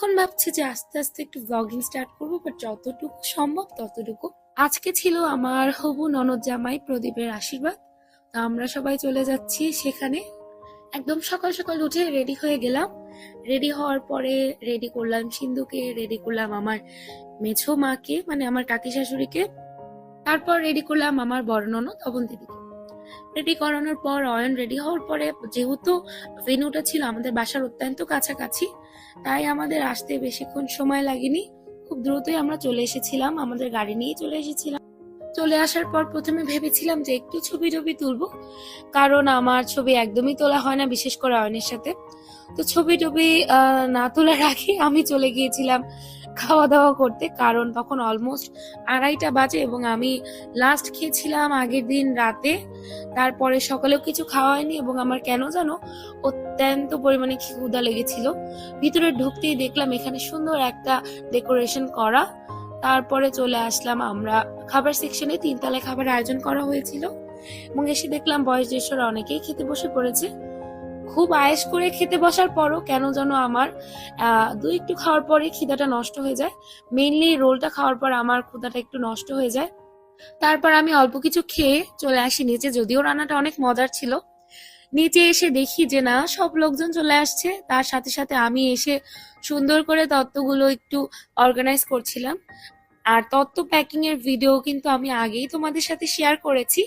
এখন ভাবছি যে আস্তে আস্তে একটু ব্লগিং স্টার্ট করব বাট যতটুকু সম্ভব ততটুকু। আজকে ছিল আমার হবু ননদ জামাই প্রদীপের আশীর্বাদ। তো আমরা সবাই চলে যাচ্ছি সেখানে। একদম সকাল সকাল উঠে রেডি হয়ে গেলাম। রেডি হওয়ার পরে রেডি করলাম সিন্ধুকে রেডি করলাম আমার মেছো মাকে মানে আমার কাকি শাশুড়িকে। তারপর রেডি করলাম আমার বড় ননদ অবন্তিদিকে। রেডি করানোর পর, অয়ন রেডি হওয়ার পরে যেহেতু ভেনুটা ছিল আমাদের বাসার অত্যন্ত কাছাকাছি, তাই আমাদের আসতে বেশিক্ষণ সময় লাগেনি। খুব দ্রুতই আমরা চলে এসেছিলাম, আমাদের গাড়ি নিয়ে চলে এসেছিলাম। চলে আসার পর প্রথমে ভেবেছিলাম যে একটু ছবি টবি তুলবো, কারণ আমার ছবি একদমই তোলা হয় না, বিশেষ করে অয়নের সাথে। তো ছবি টবি না তোলার আগে আমি চলে গিয়েছিলাম। খাওয়া দাওয়া করতে, কারণ তখন অলমোস্ট আড়াইটা বাজে এবং আমি লাস্ট খেয়েছিলাম আগের দিন রাতে। তারপরে সকালেও কিছু খাওয়া হয়নি এবং আমার কেন জানো অত্যন্ত পরিমাণে ক্ষুধা লেগেছিল। ভিতরে ঢুকতেই দেখলাম এখানে সুন্দর একটা ডেকোরেশন করা। তারপরে চলে আসলাম আমরা খাবার সেকশনে তিনতলায় খাবার আয়োজন করা হয়েছিল। এবং এসে দেখলাম বয়স জ্যেষ্ঠরা অনেকেই খেতে বসে পড়েছে। খুব আয়েস করে খেতে বসার পরও কেন যেন আমার দুই একটু খাওয়ার পরে খিদাটা নষ্ট হয়ে যায়। মেইনলি রোলটা খাওয়ার পর আমার ক্ষুদাটা একটু নষ্ট হয়ে যায়। তারপর আমি অল্প কিছু খেয়ে চলে আসি নিচে, যদিও রান্নাটা অনেক মজার ছিল। নিচে এসে দেখি যে না, সব লোকজন চলে আসছে। তার সাথে সাথে আমি এসে সুন্দর করে তত্ত্বগুলো একটু অর্গানাইজ করছিলাম। আর তত্ত্ব প্যাকিং এর ভিডিও কিন্তু আমি আগেই তোমাদের সাথে শেয়ার করেছি।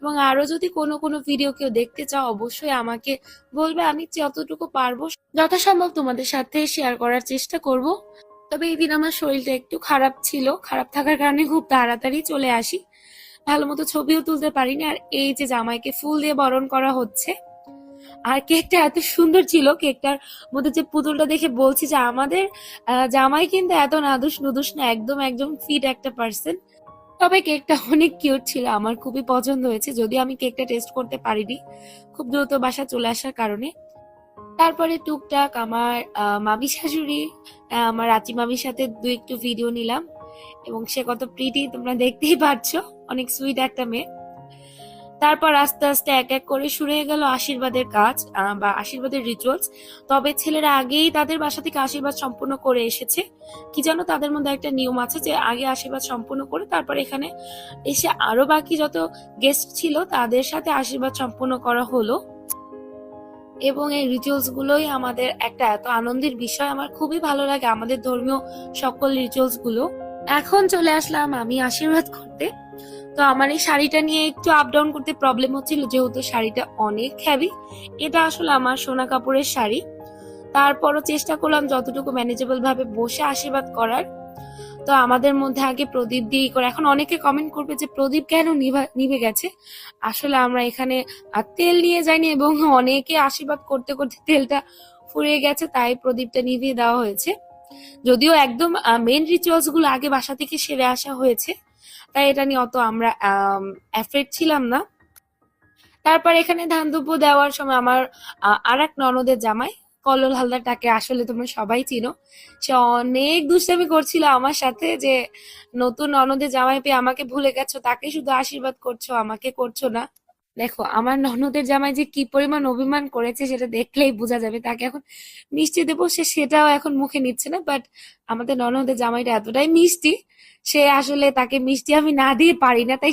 এবং আরও যদি কোনো কোনো ভিডিও কেউ দেখতে চাও, অবশ্যই আমাকে বলবে, আমি যতটুকু পারব যথাসম্ভব তোমাদের সাথে শেয়ার করার চেষ্টা করব। তবে এই দিন আমার শরীরটা একটু খারাপ ছিল, খারাপ থাকার কারণে খুব তাড়াতাড়ি চলে আসি। ভালো মতো ছবিও তুলতে পারিনি, আর এই যে জামাইকে ফুল দিয়ে বরণ করা হচ্ছে আর কেকটা এত সুন্দর ছিল, কেকটার মধ্যে যে পুতুলটা দেখে বলছি যে আমাদের জামাই কিন্তু এত নাদুস নুদুস না, একদম একদম ফিট একটা পার্সন তবে কেকটা অনেক কিউট ছিল, আমার খুবই পছন্দ হয়েছে, যদিও আমি কেকটা টেস্ট করতে পারিনি খুব দ্রুত বাসা চলে আসার কারণে। তারপরে টুকটাক আমার মামি শাশুড়ি আমার আচি মামির সাথে দু একটু ভিডিও নিলাম এবং সে কত প্রিটি তোমরা দেখতেই পাচ্ছো অনেক সুইট একটা মেয়ে। তারপর আস্তে আস্তে এক এক করে শুরু হয়ে গেল আশীর্বাদের কাজ বা আশীর্বাদের রিচুয়ালস তবে ছেলেরা আগেই তাদের বাসা থেকে আশীর্বাদ সম্পূর্ণ করে এসেছে। কি জানো, তাদের মধ্যে একটা নিয়ম আছে যে আগে আশীর্বাদ সম্পূর্ণ করে তারপর এখানে এসে আরও বাকি যত গেস্ট ছিল তাদের সাথে আশীর্বাদ সম্পূর্ণ করা হলো। এবং এই রিচুয়ালস গুলোই আমাদের একটা এত আনন্দের বিষয়। আমার খুবই ভালো লাগে আমাদের ধর্মীয় সকল রিচুয়ালসগুলো। এখন চলে আসলাম আমি আশীর্বাদ করতে। তো আমার এই শাড়িটা নিয়ে একটু আপ ডাউন করতে প্রবলেম হচ্ছিল যেহেতু শাড়িটা অনেক হ্যাভি এটা আসলে আমার সোনা কাপড়ের শাড়ি। তারপরও চেষ্টা করলাম যতটুকু ম্যানেজেবল ভাবে বসে আশীর্বাদ করার। তো আমাদের মধ্যে আগে প্রদীপ দিয়ে করে। এখন অনেকে কমেন্ট করবে যে, প্রদীপ কেন নিভে গেছে? আসলে আমরা এখানে তেল নিয়ে যাইনি এবং অনেকে আশীর্বাদ করতে করতে তেলটা ফুরিয়ে গেছে, তাই প্রদীপটা নিভিয়ে দেওয়া হয়েছে। যদিও একদম মেন রিচুয়ালসগুলো আগে বাসা থেকে সেরে আসা হয়েছে। তাই এটা নিয়ে অত আমরা অ্যাফ্রেড ছিলাম না। তারপর এখানে ধান দুব্য দেওয়ার সময় আমার আর এক ননদের জামাই, কল্লোল হালদারটাকে আসলে তোমরা সবাই চিনো। সে অনেক দুষ্টামি করছিল আমার সাথে যে, নতুন ননদের জামাই পেয়ে আমাকে ভুলে গেছো, তাকে শুধু আশীর্বাদ করছ, আমাকে করছ না। দেখো, আমার ননদের জামাই যে কি পরিমাণ অভিমান করেছে সেটা দেখলেই বোঝা যাবে। তাকে এখন মিষ্টি দেবো, সে সেটাও এখন মুখে নিচ্ছে না বাট আমাদের ননদের জামাইটা এতটাই মিষ্টি, সে আসলে তাকে মিষ্টি আমি না দিয়ে পারি না, তাই